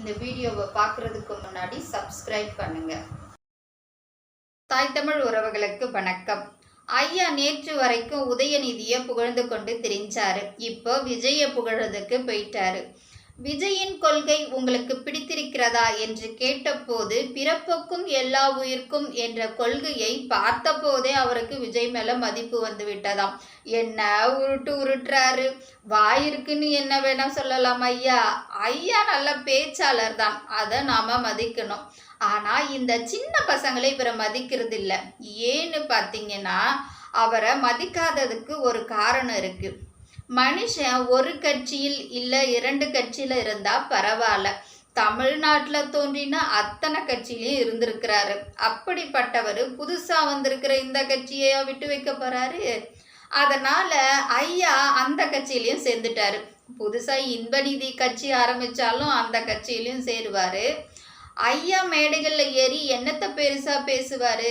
இந்த வீடியோவை பார்க்குறதுக்கு முன்னாடி சப்ஸ்கிரைப் பண்ணுங்க. தாய் தமிழ் உறவுகளுக்கு வணக்கம். ஐயா நேற்று வரைக்கும் உதயநிதியை புகழ்ந்து கொண்டு திரிஞ்சாரு. இப்போ விஜய புகழதுக்கு போயிட்டாரு. விஜயின் கொள்கை உங்களுக்கு பிடித்திருக்கிறதா என்று கேட்டபோது பிறப்புக்கும் எல்லா உயிர்க்கும் என்ற கொள்கையை பார்த்தபோதே அவருக்கு விஜய் மேல மதிப்பு வந்து விட்டதாம். என்ன உருட்டு உருட்டுறாரு? வாயிருக்குன்னு என்ன வேணா சொல்லலாம் ஐயா. ஐயா நல்ல பேச்சாளர் தான் அதை நாம மதிக்கணும். ஆனா இந்த சின்ன பசங்களை இவரை மதிக்கிறது இல்லை ஏன்னு பார்த்தீங்கன்னா அவரை மதிக்காததுக்கு ஒரு காரணம் இருக்குது மனுஷன் ஒரு கட்சியில் இல்லை இரண்டு கட்சியில் இருந்தால் பரவாயில்ல. தமிழ்நாட்டில் தோன்றின அத்தனை கட்சியிலையும் இருந்திருக்கிறாரு. அப்படிப்பட்டவர் புதுசாக வந்திருக்கிற இந்த கட்சியை விட்டு வைக்க போகிறாரு அதனால் ஐயா அந்த கட்சியிலையும் சேர்ந்துட்டாரு. புதுசாக இன்பநிதி கட்சி ஆரம்பித்தாலும் அந்த கட்சியிலையும் சேருவார். ஐயா மேடைகளில் ஏறி என்னத்தை பெருசாக பேசுவார்?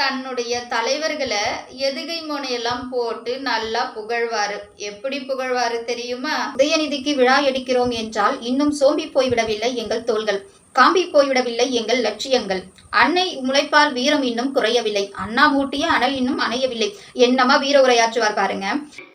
தன்னுடைய தலைவர்களை எதுகை முனையெல்லாம் போட்டு நல்லா புகழ்வாரு. எப்படி புகழ்வாரு தெரியுமா? உதயநிதிக்கு விழா எடுக்கிறோம் என்றால் இன்னும் சோம்பி போய்விடவில்லை எங்கள் தோள்கள். காம்பி போய்விடவில்லை எங்கள் லட்சியங்கள். அன்னை முளைப்பால் வீரம் இன்னும் குறையவில்லை. அண்ணா மூட்டிய அனல் இன்னும் அணையவில்லை. என்னமா வீர உரையாற்றுவார் பாருங்க.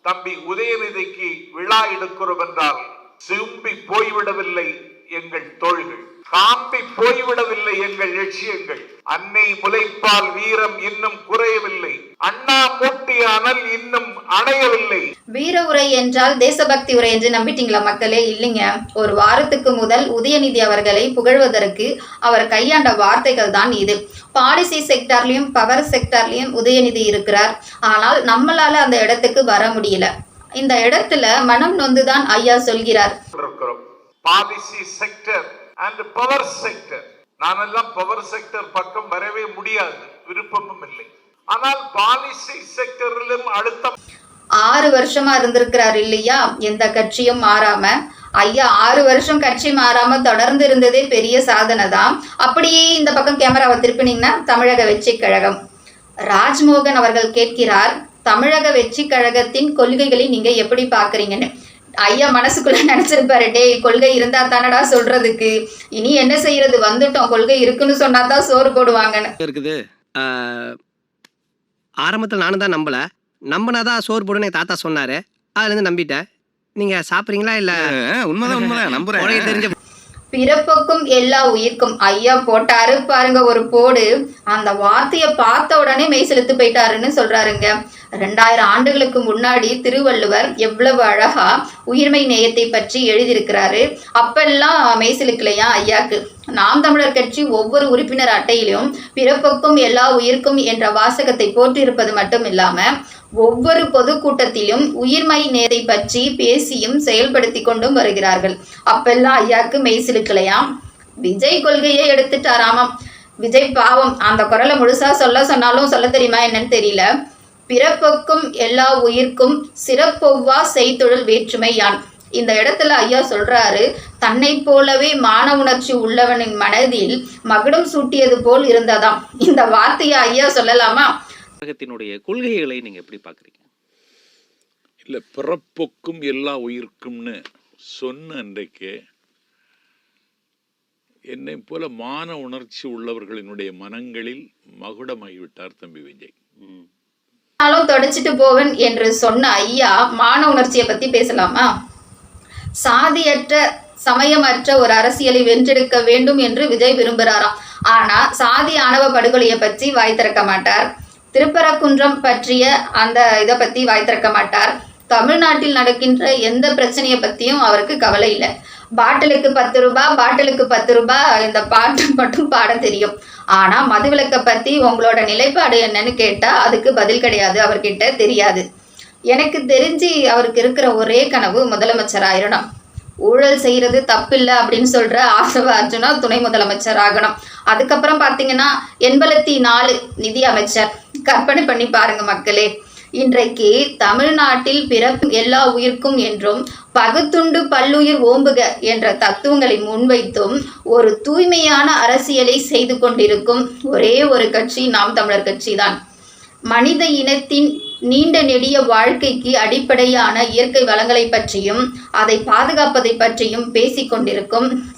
தம்பி உதயநிதிக்கு விழா எடுக்கிறோம் என்றால் சிம்பி போய்விடவில்லை. எங்கள் தோள்கள். காம்பி போய்விடவில்லை எங்கள் லட்சியங்கள். அன்னை முளைப்பால் வீரம் இன்னும் குறையவில்லை. அண்ணா மூட்டிய அனல் இன்னும் அணையவில்லை. வீர உரை என்றால் தேசபக்தி உரை என்று நம்பிட்டீங்களா மக்களே? இல்லைங்க. ஒரு வாரத்துக்கு முதல் உதயநிதி அவர்களை புகழ்வதற்கு அவர் கையாண்ட வார்த்தைகள் தான் இது. பாலிசி செக்டார்லயும் பவர் செக்டார்லயும் உதயநிதி இருக்கிறார். ஆனால் நம்மளால அந்த இடத்துக்கு வர முடியல. இந்த இடத்துல மனம் நொந்துதான் ஐயா சொல்கிறார். இருக்கிறோம் policy sector and power sector நானெல்லாம் பவர் செக்டர் பக்கம் வரவே முடியாது. விருப்பமும் இல்லை. ஆனால் பாலிசி செக்டரிலும் அழுத்தம். ஆறு வருஷமா இருந்திருக்கிறார் இல்லையா? எந்த கட்சியும் மாறாம. ஐயா ஆறு வருஷம் கட்சி மாறாம தொடர்ந்து இருந்ததே பெரிய சாதனை தான் அப்படியே இந்த பக்கம் கேமராவை திருப்பினீங்கன்னா தமிழக வெற்றி கழகம். ராஜ்மோகன் அவர்கள் கேட்கிறார் தமிழக வெற்றி கழகத்தின் கொள்கைகளை நீங்க எப்படி பாக்குறீங்கன்னு ஐயா மனசுக்குள்ள நினைச்சிருப்பாரு டேய் கொள்கை இருந்தா தானடா சொல்றதுக்கு. இனி என்ன செய்யறது? வந்துட்டோம். கொள்கை இருக்குன்னு சொன்னா தான் சோறு போடுவாங்கன்னு. இருக்குது. ஆரம்பத்தில் நானும் தான் நம்பல. நம்பினாதான் சோறு போடுன்னு என் தாத்தா சொன்னாரு. அதுலேருந்து நம்பிட்டேன். நீங்க சாப்பிட்றீங்களா இல்ல? உண்மைதான் உண்மைதான். நம்புறேன். தெரிஞ்ச பிறப்புக்கும் எல்லா உயிர்க்கும் ஐயா போட்டாரு பாருங்க ஒரு போடு. அந்த வார்த்தையை பார்த்த உடனே மெய் செலுத்து போயிட்டாருன்னு சொல்றாருங்க. ரெண்டாயிரம் ஆண்டுகளுக்கு முன்னாடி திருவள்ளுவர் எவ்வளவு அழகா உயிர்மை நேயத்தை பற்றி எழுதியிருக்கிறாரு. அப்பெல்லாம் மெய்சிலுக்கலையா ஐயாக்கு. நாம் தமிழர் கட்சி ஒவ்வொரு உறுப்பினர் அட்டையிலும் பிறப்புக்கும் எல்லா உயிர்க்கும் என்ற வாசகத்தை போட்டிருப்பது மட்டும் இல்லாம ஒவ்வொரு பொதுக்கூட்டத்திலும் உயிர்மை நேரை பற்றி பேசியும் செயல்படுத்தி கொண்டும் வருகிறார்கள். அப்பெல்லாம் ஐயாக்கு மெய்சிலுக்கலையாம் விஜய் கொள்கையை எடுத்துட்டாராமாம். விஜய் பாவம். அந்த குரலை முழுசா சொல்ல சொன்னாலும் சொல்ல தெரியுமா என்னன்னு தெரியல. பிறப்புக்கும் எல்லா உயிர்க்கும் சிறப்பொவ்வா செய்தொழில் வேற்றுமை யான் இந்த இடத்துல ஐயா சொல்றாரு தன்னை போலவே மான உணர்ச்சி உள்ளவனின் மனதில் மகுடம் சூட்டியது போல் இருந்ததாம். இந்த வார்த்தையை ஐயா சொல்லலாமா? உலகத்தினுடைய கொள்கைகளை நீங்க எப்படி பாக்குறீங்க இல்லை பிறப்புக்கும் எல்லா உயிர்க்கும்னு சொன்ன அன்றைக்கு என்னை போல மான உணர்ச்சி உள்ளவர்களினுடைய மனங்களில் மகுடமாகிவிட்டார் தம்பி விஜய். நாளும் தொடச்சிட்டு போவேன் என்று சொன்ன ஐயா மான உணர்ச்சியை பத்தி பேசலாமா? சாதியற்ற சமயமற்ற ஒரு அரசியலை வென்றெடுக்க வேண்டும் என்று விஜய் விரும்புகிறாராம் ஆனா சாதி ஆணவ படுகொலையை பற்றி வாய் திறக்க மாட்டார். திருப்பரக்குன்றம் பற்றிய அந்த இதை பத்தி வாய் திறக்க மாட்டார். தமிழ்நாட்டில் நடக்கின்ற எந்த பிரச்சனையை பத்தியும் அவருக்கு கவலை இல்லை. பாட்டிலுக்கு பத்து ரூபா பாட்டிலுக்கு பத்து ரூபாய் இந்த பாட்டு மட்டும் பாட தெரியும். ஆனா மதுவிலக்கை பத்தி உங்களோட நிலைப்பாடு என்னன்னு கேட்டா அதுக்கு பதில் கிடையாது அவர்கிட்ட தெரியாது. எனக்கு தெரிஞ்சு அவருக்கு இருக்கிற ஒரே கனவு முதலமைச்சர் ஆயிரணும். ஊழல் செய்யறது தப்பில்லை அப்படின்னு சொல்ற ஆசவ அர்ஜுனா துணை முதலமைச்சர் ஆகணும். அதுக்கப்புறம் பார்த்தீங்கன்னா எண்பத்தி நாலு நிதி அமைச்சர். கற்பனை பண்ணி பாருங்க மக்களே. இன்றைக்கு தமிழ்நாட்டில் பிறப்பு எல்லா உயிர்க்கும் என்றும் பகுத்துண்டு பல்லுயிர் ஓம்புக என்ற தத்துவங்களை முன்வைத்தும் ஒரு தூய்மையான அரசியலை செய்து கொண்டிருக்கும் ஒரே ஒரு கட்சி நாம் தமிழர் கட்சி தான் மனித இனத்தின் நீண்ட நெடிய வாழ்க்கைக்கு அடிப்படையான இயற்கை வளங்களை பற்றியும் அதை பாதுகாப்பதை பற்றியும் பேசிக் கொண்டிருக்கும்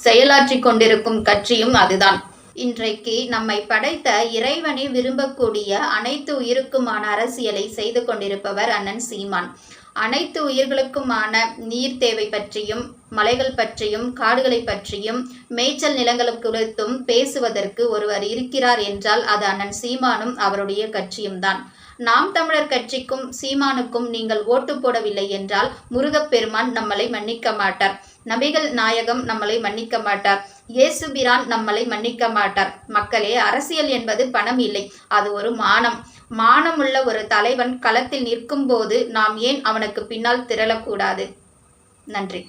கொண்டிருக்கும் கட்சியும் அதுதான். இன்றைக்கு நம்மை படைத்த இறைவனை விரும்பக்கூடிய அனைத்து உயிருக்குமான அரசியலை செய்து கொண்டிருப்பவர் அண்ணன் சீமான். அனைத்து உயிர்களுக்குமான நீர் தேவை பற்றியும் மலைகள் பற்றியும் காடுகளை பற்றியும் மேய்ச்சல் நிலங்கள் குறித்தும் பேசுவதற்கு ஒருவர் இருக்கிறார் என்றால் அது அண்ணன் சீமானும் அவருடைய கட்சியும் தான். நாம் தமிழர் கட்சிக்கும் சீமானுக்கும் நீங்கள் ஓட்டு போடவில்லை என்றால் முருகப்பெருமான் நம்மளை மன்னிக்க மாட்டார். நபிகள் நாயகம் நம்மளை மன்னிக்க மாட்டார். இயேசுபிரான் நம்மளை மன்னிக்க மாட்டார். மக்களே அரசியல் என்பது பணம் இல்லை. அது ஒரு மானம். மானமுள்ள ஒரு தலைவன் களத்தில் நிற்கும் போது நாம் ஏன் அவனுக்கு பின்னால் திரளக்கூடாது? நன்றி.